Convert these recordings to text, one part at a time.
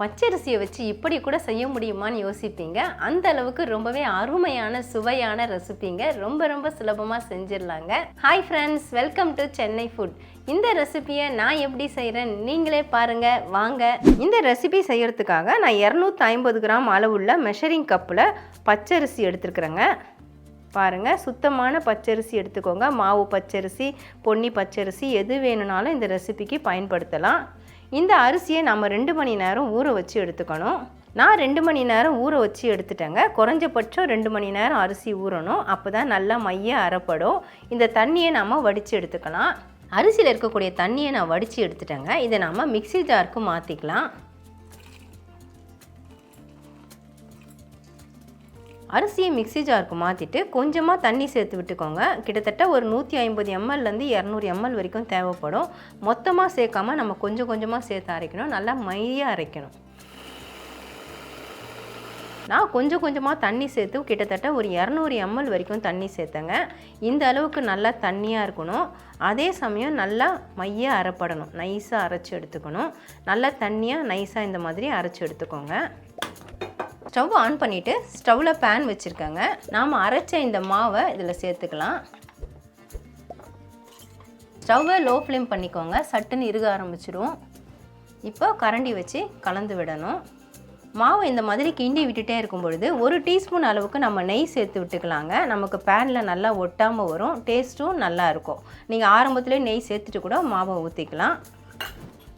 பச்சரிசியை வச்சு இப்படி கூட செய்ய முடியுமான்னு யோசிப்பீங்க. அந்த அளவுக்கு ரொம்பவே அருமையான சுவையான ரெசிபிங்க. ரொம்ப ரொம்ப சுலபமாக செஞ்சிடலாங்க. Hi friends welcome to Chennai food இந்த ரெசிபியை நான் எப்படி செய்கிறேன் நீங்களே பாருங்க. வாங்க. இந்த ரெசிபி செய்கிறதுக்காக நான் இரநூத்தி ஐம்பது கிராம் அளவுள்ள மெஷரிங் கப்பில் பச்சரிசி எடுத்துருக்குறேங்க. பாருங்கள் சுத்தமான பச்சரிசி எடுத்துக்கோங்க. மாவு பச்சரிசி பொன்னி பச்சரிசி எது வேணும்னாலும் இந்த ரெசிபிக்கு பயன்படுத்தலாம். இந்த அரிசியை நம்ம ரெண்டு மணி நேரம் ஊற வச்சு எடுத்துக்கணும். நான் ரெண்டு மணி நேரம் ஊற வச்சு எடுத்துட்டேங்க. குறைஞ்சபட்சம் ரெண்டு மணி நேரம் அரிசி ஊறணும். அப்போ தான் நல்லா மைய அறப்படும். இந்த தண்ணியை நம்ம வடித்து எடுத்துக்கலாம். அரிசியில் இருக்கக்கூடிய தண்ணியை நான் வடித்து எடுத்துட்டேங்க. இதை நம்ம மிக்ஸி ஜாருக்கு மாற்றிக்கலாம் அரிசியை மிக்ஸி ஜாருக்கு மாற்றிட்டு கொஞ்சமாக தண்ணி சேர்த்து விட்டுக்கோங்க. கிட்டத்தட்ட ஒரு நூற்றி ஐம்பது எம்எல்லேருந்து இரநூறு எம்எல் வரைக்கும் தேவைப்படும். மொத்தமாக சேர்க்காம நம்ம கொஞ்சம் கொஞ்சமாக சேர்த்து அரைக்கணும். நல்லா மையாக அரைக்கணும். நான் கொஞ்சம் கொஞ்சமாக தண்ணி சேர்த்து கிட்டத்தட்ட ஒரு இரநூறு எம்எல் வரைக்கும் தண்ணி சேர்த்தேங்க. இந்த அளவுக்கு நல்லா தண்ணியாக இருக்கணும். அதே சமயம் நல்லா மையாக அரைப்படணும். நைஸாக அரைச்சி எடுத்துக்கணும். நல்லா தண்ணியாக நைஸாக இந்த மாதிரி அரைச்சி எடுத்துக்கோங்க. ஸ்டவ் ஆன் பண்ணிவிட்டு ஸ்டவ்வில் பேன் வச்சுருக்கேங்க. நாம் அரைச்ச இந்த மாவை இதில் சேர்த்துக்கலாம். ஸ்டவ்வை லோ ஃப்ளேம் பண்ணிக்கோங்க. சட்டுன்னு இறுக ஆரம்பிச்சிடும் இப்போ கரண்டி வச்சு கலந்து விடணும். மாவு இந்த மாதிரி கிண்டி விட்டுட்டே இருக்கும் பொழுது ஒரு டீஸ்பூன் அளவுக்கு நம்ம நெய் சேர்த்து விட்டுக்கலாங்க. நமக்கு பேனில் நல்லா ஒட்டாமல் வரும். டேஸ்ட்டும் நல்லா இருக்கும். நீங்கள் ஆரம்பத்துலேயே நெய் சேர்த்துட்டு கூட மாவை ஊற்றிக்கலாம்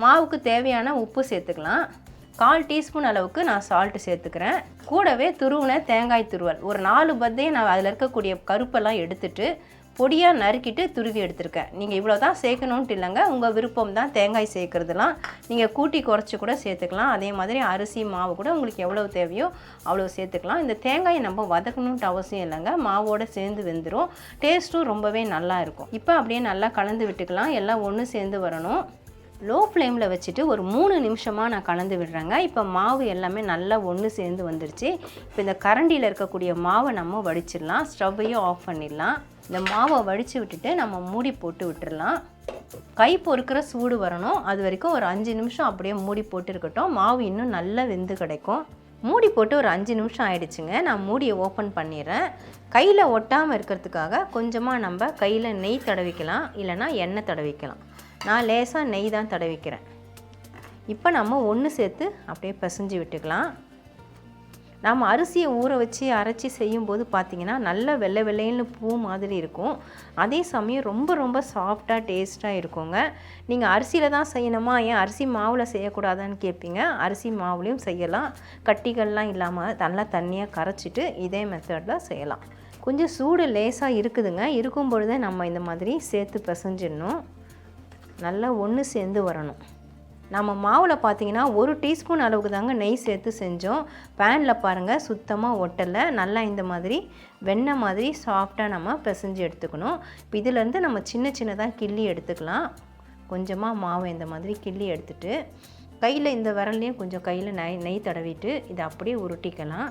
மாவுக்கு தேவையான உப்பு சேர்த்துக்கலாம். கால் டீஸ்பூன் அளவுக்கு நான் சால்ட்டு சேர்த்துக்கிறேன். கூடவே துருவின தேங்காய் துருவல். ஒரு நாலு பத்தையும் நான் அதில் இருக்கக்கூடிய கருப்பெல்லாம் எடுத்துட்டு பொடியாக நறுக்கிட்டு துருவி எடுத்திருக்கேன். நீங்கள் இவ்வளோ தான் சேர்க்கணுன்ட்டு இல்லைங்க. உங்கள் விருப்பம் தான் தேங்காய் சேர்க்குறதுலாம். நீங்கள் கூட்டி குறைச்சி கூட சேர்த்துக்கலாம். அதே மாதிரி அரிசி மாவு கூட உங்களுக்கு எவ்வளோ தேவையோ அவ்வளோ சேர்த்துக்கலாம். இந்த தேங்காயை நம்ம வதக்கணுன்ட்டு அவசியம் இல்லைங்க. மாவோடு சேர்ந்து வெந்துடும் டேஸ்ட்டும் ரொம்பவே நல்லா இருக்கும். இப்போ அப்படியே நல்லா கலந்து விட்டுக்கலாம். எல்லாம் ஒன்று சேர்ந்து வரணும். லோ ஃப்ளேமில் வச்சுட்டு ஒரு மூணு நிமிஷமாக நான் கலந்து விடுறேங்க. இப்போ மாவு எல்லாமே நல்லா ஒன்று சேர்ந்து வந்துருச்சு. இப்போ இந்த கரண்டியில் இருக்கக்கூடிய மாவை நம்ம வடிச்சிடலாம். ஸ்டவ்வையும் ஆஃப் பண்ணிடலாம். இந்த மாவை வடித்து விட்டுட்டு நம்ம மூடி போட்டு விட்டுடலாம் கை பொறுக்கிற சூடு வரணும். அது வரைக்கும் ஒரு அஞ்சு நிமிஷம் அப்படியே மூடி போட்டு இருக்கட்டும். மாவு இன்னும் நல்லா வெந்து கிடைக்கும். மூடி போட்டு ஒரு அஞ்சு நிமிஷம் ஆயிடுச்சுங்க. நான் மூடியை ஓப்பன் பண்ணிடுறேன். கையில் ஒட்டாமல் இருக்கிறதுக்காக கொஞ்சமாக நம்ம கையில் நெய் தடவிக்கலாம். இல்லைனா எண்ணெய் தடவிக்கலாம். நான் லேசாக நெய் தான் தடவிக்கிறேன். இப்போ நம்ம ஒன்று சேர்த்து அப்படியே பிசைஞ்சு விட்டுக்கலாம். நம்ம அரிசியை ஊற வச்சு அரைச்சி செய்யும்போது பார்த்திங்கன்னா நல்ல வெள்ளை வெள்ளைன்னு பூ மாதிரி இருக்கும். அதே சமயம் ரொம்ப ரொம்ப சாஃப்டாக டேஸ்ட்டாக இருக்குங்க. நீங்கள் அரிசியில் தான் செய்யணுமா? ஏன் அரிசி மாவில் செய்யக்கூடாதான்னு கேட்பீங்க. அரிசி மாவுலேயும் செய்யலாம். கட்டிகள்லாம் இல்லாமல் நல்லா தண்ணியாக கரைச்சிட்டு இதே மெத்தடில் செய்யலாம். கொஞ்சம் சூடு லேசாக இருக்குதுங்க. இருக்கும் பொழுதே நம்ம இந்த மாதிரி சேர்த்து பிசைஞ்சிடணும். நல்லா ஒன்று சேர்ந்து வரணும். நம்ம மாவில் பார்த்தீங்கன்னா ஒரு டீஸ்பூன் அளவுக்கு தாங்க நெய் சேர்த்து செஞ்சோம். பேனில் பாருங்கள் சுத்தமாக ஒட்டலை. நல்லா இந்த மாதிரி வெண்ணெய் மாதிரி சாஃப்டாக நம்ம பிசைஞ்சு எடுத்துக்கணும். இப்போ இதிலேருந்து நம்ம சின்ன சின்னதாக கிள்ளி எடுத்துக்கலாம். கொஞ்சமாக மாவை இந்த மாதிரி கிள்ளி எடுத்துட்டு கையில் இந்த விரல்லையும் கொஞ்சம் கையில் நெய் நெய் தடவிட்டு இதை அப்படியே உருட்டிக்கலாம்.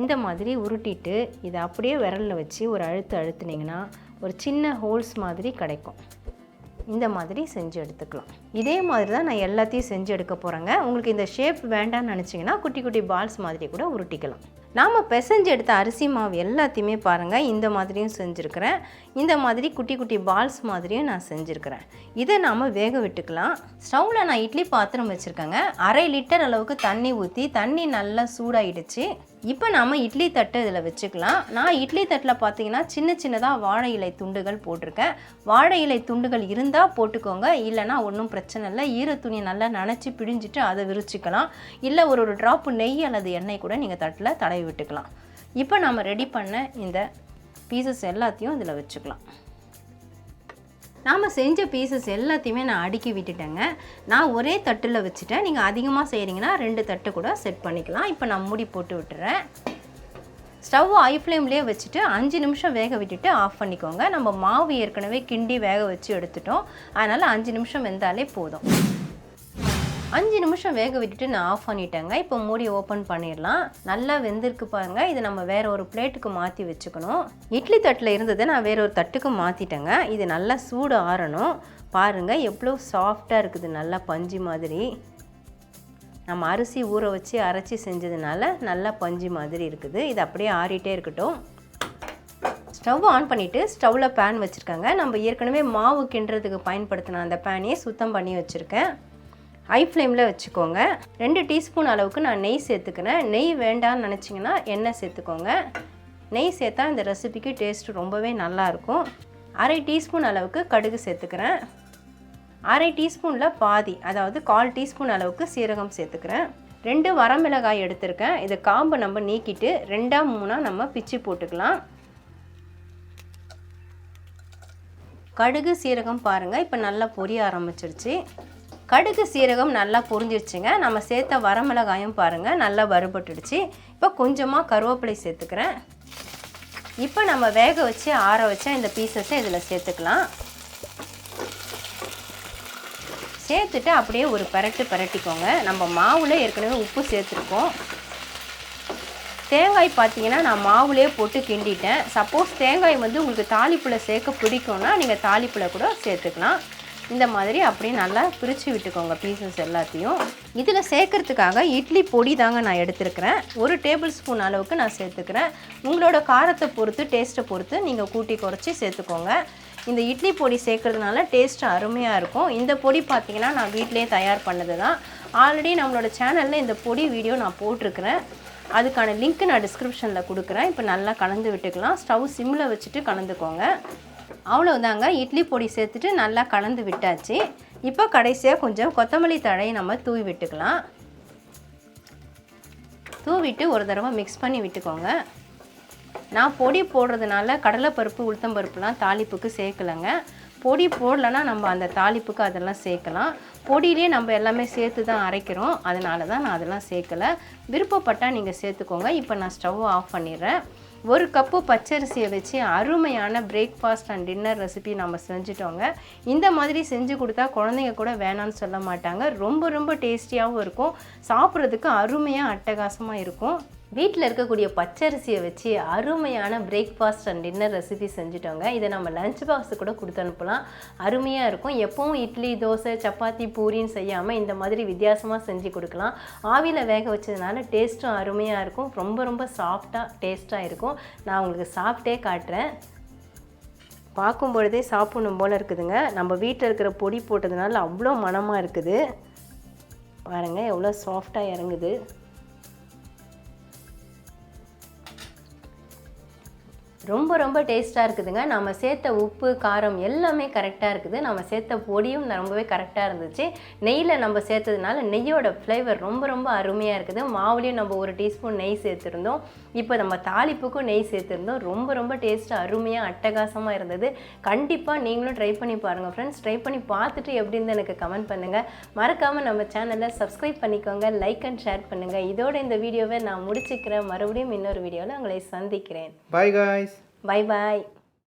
இந்த மாதிரி உருட்டிட்டு இதை அப்படியே விரலில் வச்சு ஒரு அழுத்து அழுத்துனீங்கன்னா ஒரு சின்ன ஹோல்ஸ் மாதிரி கிடைக்கும். இந்த மாதிரி செஞ்சு எடுத்துக்கலாம். இதே மாதிரி தான் நான் எல்லாத்தையும் செஞ்சு எடுக்க போகிறேங்க உங்களுக்கு இந்த ஷேப் வேண்டாம்னு நினச்சிங்கன்னா குட்டி குட்டி பால்ஸ் மாதிரி கூட உருட்டிக்கலாம். நாம் பிசைஞ்சு எடுத்த அரிசி மாவு எல்லாத்தையுமே பாருங்கள் இந்த மாதிரியும் செஞ்சுருக்கிறேன். இந்த மாதிரி குட்டி குட்டி பால்ஸ் மாதிரியும் நான் செஞ்சுருக்கிறேன். இதை நாம் வேக விட்டுக்கலாம். ஸ்டவ்வில் நான் இட்லி பாத்திரம் வச்சுருக்கேங்க. அரை லிட்டர் அளவுக்கு தண்ணி ஊற்றி தண்ணி நல்லா சூடாயிடுச்சு. இப்போ நாம் இட்லி தட்டு இதில் வச்சுக்கலாம். நான் இட்லி தட்டில் பார்த்தீங்கன்னா சின்ன சின்னதாக வாழை இலை துண்டுகள் போட்டிருக்கேன். வாழை இலை துண்டுகள் இருந்தால் போட்டுக்கோங்க. இல்லைனா ஒன்றும் பிரச்சனை இல்லை. ஈர துணியை நல்லா நனைச்சி பிழிஞ்சிட்டு அதை விரிச்சிக்கலாம். இல்லை ஒரு ஒரு ட்ராப்பு நெய் அல்லது எண்ணெய் கூட நீங்கள் தட்டில் தடவி விட்டுக்கலாம். இப்போ நம்ம ரெடி பண்ண இந்த பீசஸ் எல்லாத்தையும் இதில் வச்சுக்கலாம். நாம் செஞ்ச பீசஸ் எல்லாத்தையுமே நான் அடுக்கி விட்டுட்டேங்க. நான் ஒரே தட்டில் வச்சுட்டேன். நீங்கள் அதிகமாக செய்கிறீங்கன்னா ரெண்டு தட்டு கூட செட் பண்ணிக்கலாம். இப்போ நான் மூடி போட்டு விட்டுறேன். ஸ்டவ் ஐ ஃப்ளேம்லேயே வச்சுட்டு அஞ்சு நிமிஷம் வேக விட்டுட்டு ஆஃப் பண்ணிக்கோங்க. நம்ம மாவு ஏற்கனவே கிண்டி வேக வச்சு எடுத்துட்டோம். அதனால் அஞ்சு நிமிஷம் வெந்தாலே போதும். அஞ்சு நிமிஷம் வேக விட்டுட்டு நான் ஆஃப் பண்ணிட்டேங்க. இப்போ மூடி ஓப்பன் பண்ணிடலாம். நல்லா வெந்திருக்கு பாருங்க. இதை நம்ம வேற ஒரு பிளேட்டுக்கு மாற்றி வச்சுக்கணும். இட்லி தட்டில் இருந்ததை நான் வேற ஒரு தட்டுக்கு மாற்றிட்டேங்க இது நல்லா சூடு ஆறணும். பாருங்கள் எவ்வளோ சாஃப்டாக இருக்குது. நல்லா பஞ்சு மாதிரி. நம்ம அரிசி ஊற வச்சு அரைச்சி செஞ்சதுனால நல்லா பஞ்சு மாதிரி இருக்குது. இது அப்படியே ஆறிட்டே இருக்கட்டும். ஸ்டவ் ஆன் பண்ணிவிட்டு ஸ்டவ்வில் பேன் வச்சுருக்காங்க. நம்ம ஏற்கனவே மாவு கிண்டுறதுக்கு பயன்படுத்தின அந்த பேனையே சுத்தம் பண்ணி வச்சுருக்கேன். ஹை ஃப்ளேமில் வச்சுக்கோங்க. ரெண்டு டீஸ்பூன் அளவுக்கு நான் நெய் சேர்த்துக்கிறேன். நெய் வேண்டாம்னு நினச்சிங்கன்னா எண்ணெய் சேர்த்துக்கோங்க. நெய் சேர்த்தா இந்த ரெசிபிக்கு டேஸ்ட் ரொம்பவே நல்லாயிருக்கும் அரை டீஸ்பூன் அளவுக்கு கடுகு சேர்த்துக்கிறேன். அரை டீஸ்பூனில் பாதி அதாவது கால் டீஸ்பூன் அளவுக்கு சீரகம் சேர்த்துக்கிறேன். ரெண்டு வரமிளகாய் எடுத்திருக்கேன். இது காம்பை நம்ம நீக்கிட்டு ரெண்டாம் மூணாக நம்ம பிச்சு போட்டுக்கலாம். கடுகு சீரகம் பாருங்கள் இப்போ நல்லா பொரிய ஆரம்பிச்சிருச்சு. கடுகு சீரகம் நல்லா பொரிஞ்சிருச்சுங்க. நம்ம சேர்த்த வரமிளகாயும் பாருங்கள் நல்லா வறுபட்டுடுச்சு. இப்போ கொஞ்சமாக கருவேப்பிலை சேர்த்துக்கிறேன். இப்போ நம்ம வேக வச்சு ஆற வச்ச இந்த பீசஸை இதில் சேர்த்துக்கலாம். சேர்த்துட்டு அப்படியே ஒரு பரட்டு பரட்டிக்கோங்க. நம்ம மாவில் ஏற்கனவே உப்பு சேர்த்துருக்கோம். தேங்காய் பார்த்தீங்கன்னா நான் மாவுலேயே போட்டு கிண்டிட்டேன். சப்போஸ் தேங்காய் வந்து உங்களுக்கு தாளிப்பில் சேர்க்க பிடிக்கும்னா நீங்கள் தாளிப்பில் கூட சேர்த்துக்கலாம். இந்த மாதிரி அப்படியே நல்லா பிரித்து விட்டுக்கோங்க பீசஸ் எல்லாத்தையும். இதில் சேர்க்கறதுக்காக இட்லி பொடி தாங்க நான் எடுத்துருக்கிறேன். ஒரு டேபிள் ஸ்பூன் அளவுக்கு நான் சேர்த்துக்கிறேன். உங்களோட காரத்தை பொறுத்து டேஸ்ட்டை பொறுத்து நீங்கள் கூட்டி குறைச்சி சேர்த்துக்கோங்க. இந்த இட்லி பொடி சேர்க்குறதுனால டேஸ்ட் அருமையாக இருக்கும். இந்த பொடி பார்த்திங்கன்னா நான் வீட்டிலேயே தயார் பண்ணது தான் ஆல்ரெடி நம்மளோட சேனலில் இந்த பொடி வீடியோ நான் போட்டிருக்கிறேன். அதுக்கான லிங்க் நான் டிஸ்கிரிப்ஷனில் கொடுக்குறேன். இப்போ நல்லா கலந்து விட்டுக்கலாம். ஸ்டவ் சிம்மில் வச்சுட்டு கலந்துக்கோங்க. அவ்வளோதாங்க இட்லி பொடி சேர்த்துட்டு நல்லா கலந்து விட்டாச்சு. இப்போ கடைசியாக கொஞ்சம் கொத்தமல்லி தழையை நம்ம தூவி விட்டுக்கலாம். தூவிட்டு ஒரு தடவை மிக்ஸ் பண்ணி விட்டுக்கோங்க. நான் பொடி போடுறதுனால கடலைப்பருப்பு உளுத்தம்பருப்புலாம் தாளிப்புக்கு சேர்க்கலைங்க. பொடி போடலைன்னா நம்ம அந்த தாளிப்புக்கு அதெல்லாம் சேர்க்கலாம். பொடியிலே நம்ம எல்லாமே சேர்த்து தான் அரைக்கிறோம். அதனால தான் நான் அதெல்லாம் சேர்க்கலை. விருப்பப்பட்டால் நீங்கள் சேர்த்துக்கோங்க. இப்போ நான் ஸ்டவ் ஆஃப் பண்ணிடுறேன். ஒரு கப்பு பச்சரிசியை வச்சு அருமையான பிரேக்ஃபாஸ்ட் அண்ட் டின்னர் ரெசிபி நம்ம செஞ்சுட்டோங்க. இந்த மாதிரி செஞ்சு கொடுத்தா குழந்தைங்க கூட வேணான்னு சொல்ல மாட்டாங்க. ரொம்ப ரொம்ப டேஸ்டியாகவும் இருக்கும். சாப்பிட்றதுக்கு அருமையாக அட்டகாசமாக இருக்கும். வீட்டில் இருக்கக்கூடிய பச்சரிசியை வச்சு அருமையான பிரேக்ஃபாஸ்ட் அண்ட் டின்னர் ரெசிபி செஞ்சுட்டோங்க. இதை நம்ம லஞ்ச் பாக்ஸு கூட கொடுத்து அனுப்பலாம். அருமையாக இருக்கும். எப்பவும் இட்லி தோசை சப்பாத்தி பூரின்னு செய்யாமல் இந்த மாதிரி வித்தியாசமாக செஞ்சு கொடுக்கலாம். ஆவியில் வேக வச்சதுனால டேஸ்ட்டும் அருமையாக இருக்கும். ரொம்ப ரொம்ப சாஃப்டாக டேஸ்ட்டாக இருக்கும். நான் உங்களுக்கு சாப்பிட்டே காட்டுறேன். பார்க்கும் பொழுதே சாப்பிடணும் போல் இருக்குதுங்க. நம்ம வீட்டில் இருக்கிற பொடி போட்டதுனால அவ்வளோ மணமாக இருக்குது. பாருங்கள் எவ்வளோ சாஃப்டாக இறங்குது. ரொம்ப ரொம்ப டேஸ்ட்டாக இருக்குதுங்க. நம்ம சேர்த்த உப்பு காரம் எல்லாமே கரெக்டாக இருக்குது. நம்ம சேர்த்த பொடியும் ரொம்பவே கரெக்டாக இருந்துச்சு. நெய்யில் நம்ம சேர்த்ததுனால நெய்யோட ஃப்ளேவர் ரொம்ப ரொம்ப அருமையாக இருக்குது. மாவுலேயும் நம்ம ஒரு டீஸ்பூன் நெய் சேர்த்துருந்தோம். இப்போ நம்ம தாளிப்புக்கும் நெய் சேர்த்துருந்தோம். ரொம்ப ரொம்ப டேஸ்ட்டாக அருமையாக அட்டகாசமாக இருந்தது. கண்டிப்பாக நீங்களும் ட்ரை பண்ணி பாருங்கள் ஃப்ரெண்ட்ஸ் ட்ரை பண்ணி பார்த்துட்டு எப்படி இருந்து எனக்கு கமெண்ட் பண்ணுங்கள் மறக்காமல் நம்ம சேனலை சப்ஸ்கிரைப் பண்ணிக்கோங்க. லைக் அண்ட் ஷேர் பண்ணுங்கள் இதோட இந்த வீடியோவை நான் முடிச்சுக்கிறேன். மறுபடியும் இன்னொரு வீடியோவில் உங்களை சந்திக்கிறேன். Bye guys Bye bye.